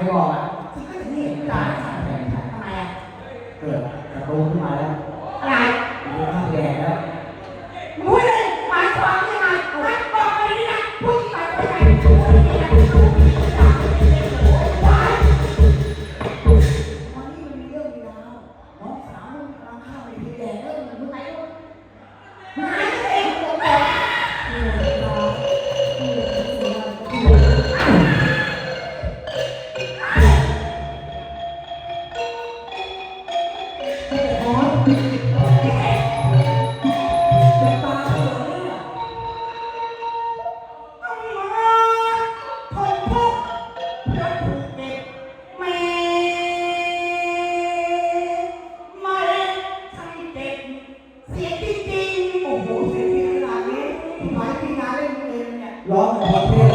รบอกอะที่ก็จะนี่ตายทำไมอะเกิดกระโดดขึ้นมาแล้วอะไรมีข้างแดงแล้วมุ้ยเลยหมายความยังไงนักบอกไปนี่นะผู้ที่งหมายความยังไงผู้หญิงนะผู้หญิงนะว้ายวันนี้มันมีเรื่องมาวน้องสาวมันกำลังข้าไปที่แดงแล้วมันรู้ไหมว่าหายเองผมบอก hora,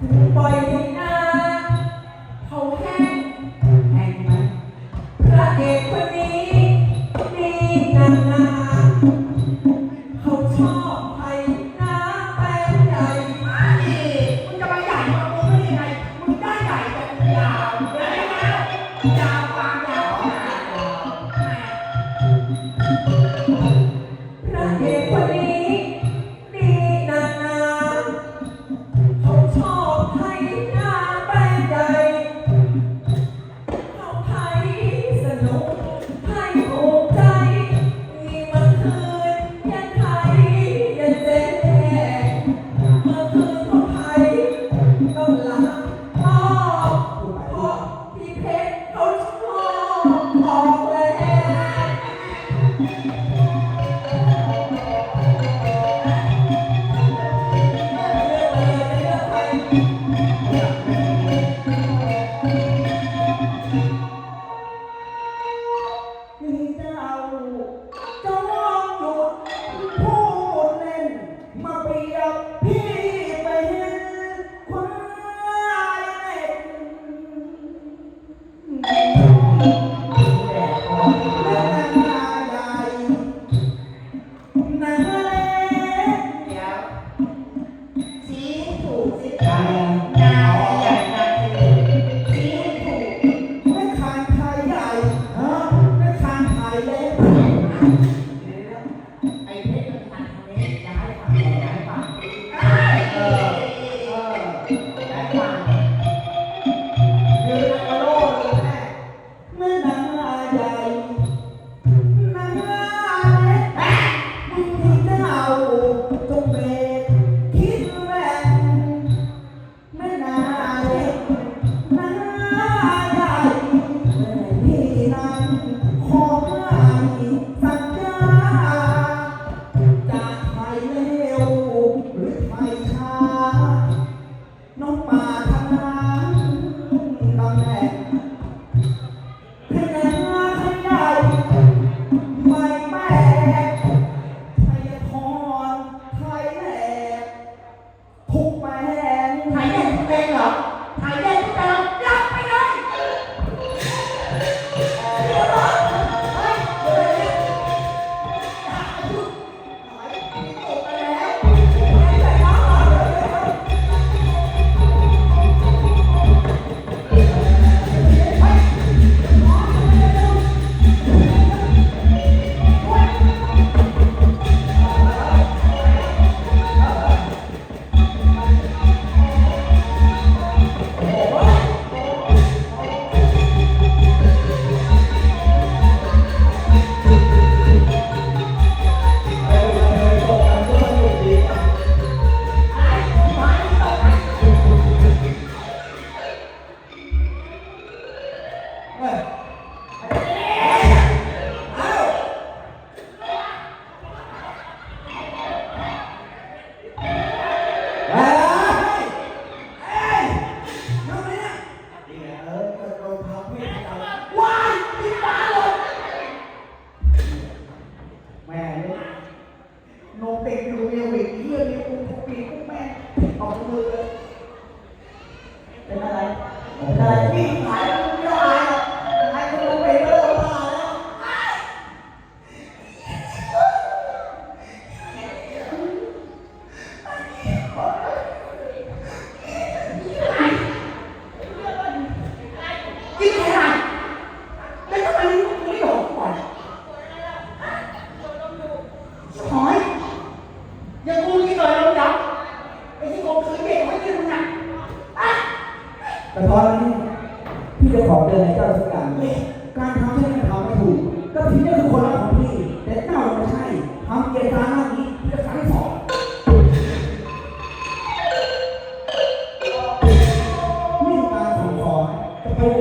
ถึงปหน้าเขาแห้งแห้งไหมพระเอกคนนี้ดีนางาเขาชอบใครนะแปใหญ่มึงจะมาใหญ่กว่ากูได้ยังไงมึงได้ใหญ่แต่กูยาวแล้วยาวยาวขนาดพระเอกคนนี้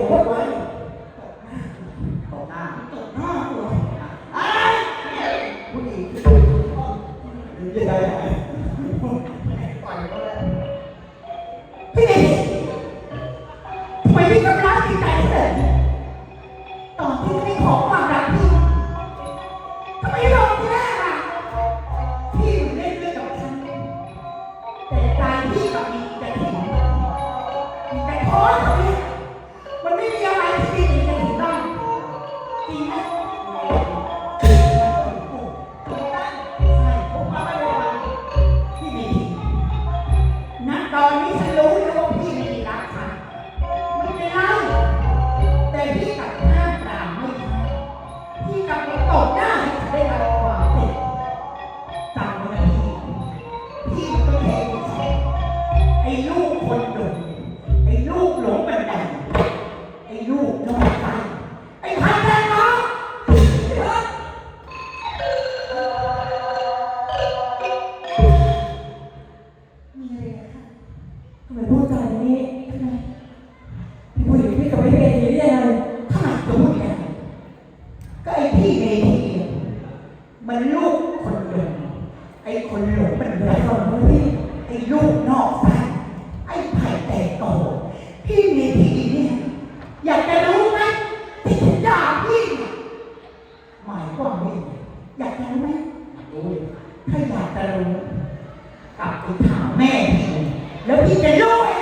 ผมพี่นี่ทำไมพี่กำลังจิตใจเสร็จตอนที่ไม่ขอวามรักพี่ทำไมลงทีแรกอะพี่เล่นเรื่องกับฉันแต่ใจพี่กับมีแต่ถิ่นมีแท้ ที่เอทีมันลูกคนหลงไอ้คนหลงมันหลงคนนี้ไอ้ลูกนอกบ้นไอ้ไผ่แต่โตพี่เมทีเนี่ยอยากจะรู้ไหมที่ฉันด่าพี่หมายความว่าอยากจะรู้ไหมถ้าอยากจะรู้กลับไปถามแม่พี่แล้วพี่จะรู้